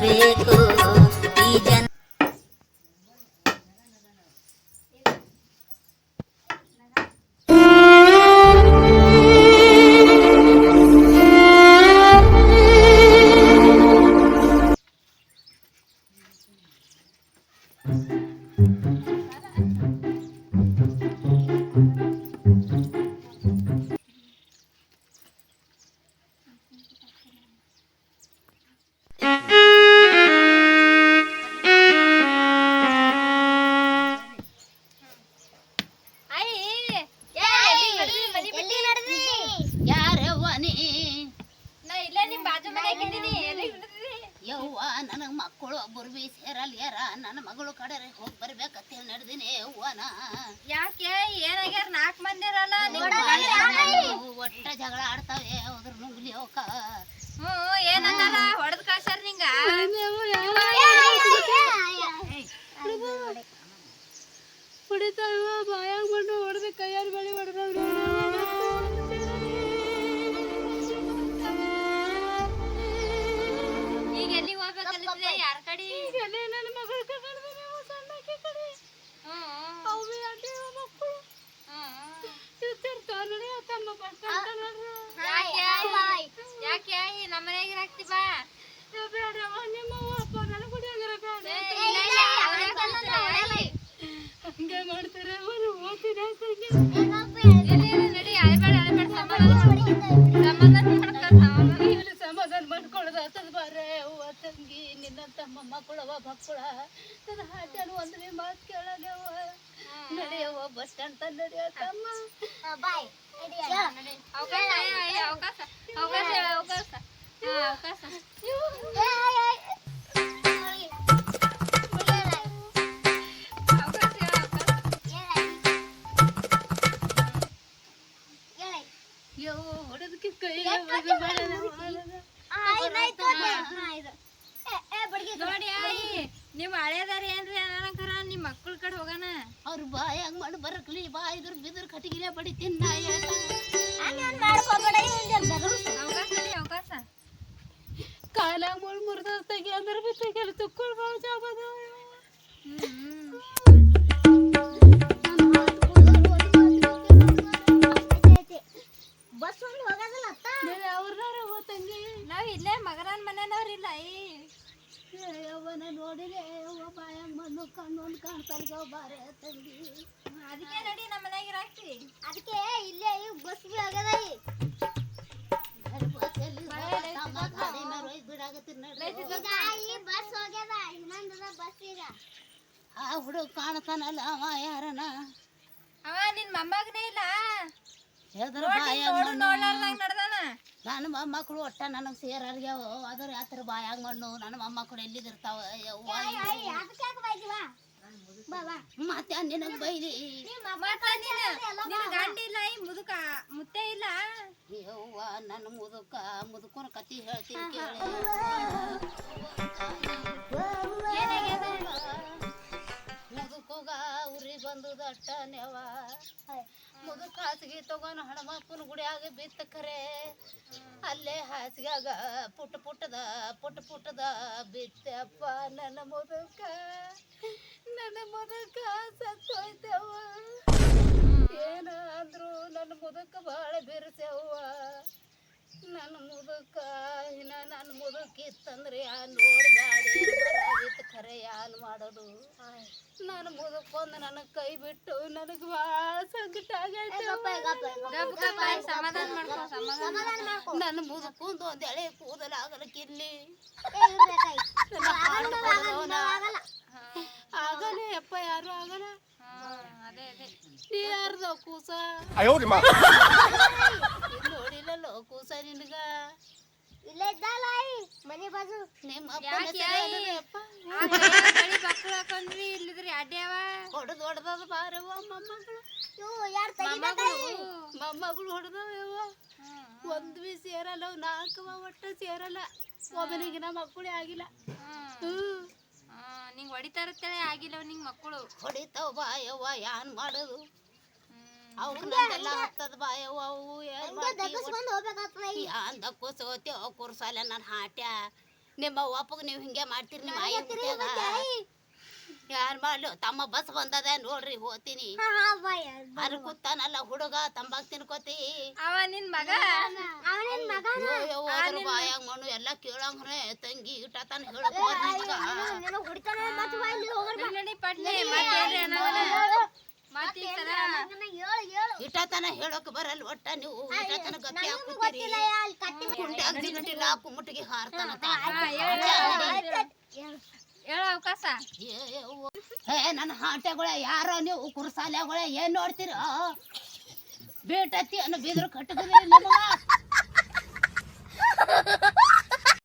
ಬೇಕು ನನಗೆ ಮಕ್ಕಳು ಒಬ್ಬರು ಸೇರಲ್ಲ ಯಾರ ನನ್ನ ಮಗಳು ಕಡೆ ಹೋಗಿ ಬರ್ಬೇಕಂತ ಹೇಳಿ ನಡೆದಿನಿ ಹೂವನ ಯಾಕೆ ಏನಾಗ್ಯಾರ ನಾಲ್ಕು ಮಂದಿ ಇರಲ್ಲ ಒಟ್ಟ ಜಗಳ ಆಡ್ತಾವೆ ಅದ್ರ ನುಂಗ್ಲಿ ಹೋಗ ಹ್ಞೂ ಏನಂದಾರ ಹೊಡೆದ್ ಕಳ್ಸಾರ ನಿಂಗ ಹೊಡಿತಾವ ಬಾಯಾಗ ಬಂದು ಅವಕಾಶ ಏ, ಅವಕಾಶ ಅವಕಾಶ ಹೇಳು, ಅವಕಾಶ. ಹಾ, ಅವಕಾಶ. ಅವಕಾಶ ನಿಮ್ ಹಳೇದಾರ ಏನ್ರಿ ಅನ್ನಕರ ನಿಮ್ ಮಕ್ಕಳ ಕಡೆ ಹೋಗೋಣ ಅವ್ರ ಬಾಯಾಗ ಮಾಡಿ ಬರಕ್ಲಿ ಬಾ ಇದ್ರ ಬಿದ್ರ ಕಟ್ಟಿಗಿಲೆ ಬಡಿತೀನಿ ನಾ ಬಾಯಾಗ ಮಣ್ಣು ಕಣ್ಣು ಒಂದು ಕಾಣ್ತಾರ ಬಾರೆ ತಂಗಿ. ಅದಕ್ಕೆ ನಡಿ ನಮ್ಮ ಇರಾಕ್ತಿ ಅದಕ್ಕೆ ಇಲ್ಲೇ ಈಗ ಬಸ್ ಬಿ ಆಗದ ಈ. ಈ ಬಸ್ ಹೋಗ್ಯದ ಇನ್ನೊಂದದ ಬಸ್ ಈಗ. ಆ ಹುಡುಗ ಕಾಣ್ತಾನಲ್ಲ ಅವ ಯಾರನ? ಅವ ನಿನ್ ಮೊಮ್ಮಗನೇ ಇಲ್ಲ? ನಡ್ದಾನ. ನನ್ನ ಮೊಮ್ಮಕ್ಕಳು ಒಟ್ಟ ನನಗೆ ಸೇರಾರ್ಗ್ಯಾವ. ಅದ್ರ ಯಾತ್ರ ಬಾಯಾಗ ಮಣ್ಣು. ನನ್ನ ಮೊಮ್ಮಕ್ಕಳು ಎಲ್ಲಿದಿರ್ತಾವ? ಯವ್ವ ಅದಕ್ಕೆ ಯಾಕೆ ಬಾ. ಬಾ ಮತ್ತೆ ನಿನಗೆ ಬೈಲಿ? ಮುದುಕ ಮುತ್ತೆ ಇಲ್ಲ? ಯವ್ವ ನನ್ನ ಮುದುಕ ಮುದುಕನ ಕತಿ ಹೇಳ್ತೀನಿ ಮುದುಕುಗ ಉರಿ ಬಂದು ಅಟ್ಟನೆವ ಮುದುಕ ಖಾಸಗಿ ತಗೊಂಡು ಹಣಮಪ್ಪನ ಗುಡಿಯಾಗ ಬಿತ್ತ ಕರೆ. ಅಲ್ಲೇ ಹಾಸಿಗ್ಯಾಗ ಪುಟ್ಟ ಪುಟ್ಟದ ಪುಟ್ಟ ಪುಟ್ಟದ ಬಿತ್ತಪ್ಪ. ನನ್ನ ಮುದುಕ ನನ್ನ ಮುದುಕ ಸತ್ತೋಯ್ತವ ಏನ ಅಂದ್ರು ನನ್ನ ಮುದುಕ ಭಾಳ ಬಿರ್ಸ್ಯವ್ವ. ನನ್ನ ಮುದುಕ ಇನ್ನ ನನ್ನ ಮುದುಕ ಇತ್ತಂದ್ರೆ ಯಾನ್ ನೋಡ್ಬ್ಯಾಡಿ ಖರೆ ಯಾನ್ ಮಾಡೋದು. ನನ್ನ ಮುದುಕೊಂದು ನನಗೆ ಕೈ ಬಿಟ್ಟು ನನಗೆ ಭಾಳ ಸಂಕಟ ಆಗೈತೆ. ನನ್ನ ಮುದುಕೊಂದು ಒಂದು ಎಳೆ ಏ ಇರ್ಬೇಕಾಯ್ ಆಗಲ್ಲ ಆಗಲ್ಲ ಯಪ್ಪ ಯಾರು ಆಗಲ್ಲ. ಅದೇ ಅದೇ. ನೀ ಯಾರ್ದ ಕೂಸ? ಇಲ್ಲೇ ಇದ್ದಲ್ಲ ಈ ಮನೆ ಬಾಜು. ನಿಮ್ಮ ಯಾಕೆ ಅಪ್ಪನ ಯಾಯಿ? ಅಪ್ಪ? ಆ ಕೈಯಾಗ ಬಳಿ ಬಕ್ಕಳು ಹಾಕೊಂಡ್ರಿ ಇಲ್ಲಿದ್ರಿ ಅಡ್ಡ್ಯಾವ ಹೊಡೆದು ಹೊಡೆದದ ಬಾರವ್ವ ಮೊಮ್ಮಗಳು. ಇವು ಯಾರು ಮೊಮ್ಮಗಳು. ಮೊಮ್ಮಗಳು ಹೊಡೆದವ ಒಂದು ಬಿ ಸೇರಲ್ಲ ಅವ್ ನಾಲ್ಕವ ಒಟ್ಟ ಸೇರಲ್ಲ. ಒಬ್ಬನಿಗೆ ನಮ್ಮ ಮಕ್ಕಳೇ ಆಗಿಲ್ಲ. ಹ್ಮ್. ನಿಂಗ್ ಹೊಡಿತಾರತ್ತೇಳಿ ಆಗಿಲ್ಲ ನಿಂಗ್ ಮಕ್ಕಳು. ಹೊಡಿತಾವ ಬಾ ಯವ್ವ ಯಾನ್ ಮಾಡೋದು? ಹತ್ತದ ಅವು ಏನ್ ಮಾಡ್ತಿ ದಗಸ್ಕೊಂಡ್ ಹೋಗ್ಬೇಕಾಗ್ತದ ಈ ಯಾನ್ ದಕ್ಕೋಸೋತಿ ಅವ್ ಕುರ್ಸಾಲ ನನ್ನ ಹಾಟ್ಯ. ನಿಮ್ಮ ಅಪ್ಪಗ ನೀವು ಹಿಂಗೆ ಮಾಡ್ತೀರಿ ನಿಮ್ಮ ಆಯಿ ಯಾರ್ ಮಾಡ್ಲು? ತಮ್ಮ ಬಸ್ ಬಂದದ ನೋಡ್ರಿ ಹೋತೀನಿ ಹಾ ಕೂತಾನಲ್ಲ ಹುಡುಗ ತಂಬಾಕ್ ತಿನ್ಕೋತಿ. ಅವ ನಿನ್ ಮಗ? ಬಾಯಾಗ ಮಣ್ಣು ಎಲ್ಲ ಕೇಳಂಗ್ರೆ ತಂಗಿ ಇಟ್ಟ ತಾನ ಹೇಳಕ್ ತನ ಹೇಳೋಕೆ ಬರಲ್ಲ ಒಟ್ಟ ನೀವು? ತನ ಗಪ್ಪಿ ಹಾಕುತ್ತೀರಿ ಕುಂಟ್ಯಾಗ ದಿಗಟಿ ನಾಲ್ಕು ಮುಟ್ಟಿಗೆ ಹಾರ್ತಾನ ತಾನ. ಹಾ, ಹೇಳು, ಹೇಳು, ಹೇಳು. ಹೇಳು. ಅವಕಾಶ. ಏ ನನ್ನ ಹಾಟೆಗಳ ಯಾರೋ ನೀವು? ಕುರ್ಸಾಲೆಗಳ ಏನ್ ನೋಡ್ತೀರೋ? ಬೇಟತ್ತಿ ಅನ್ನೋ ಬಿದ್ರು ಕಟ್ಟಗದಿರಿ ನಿಮಗ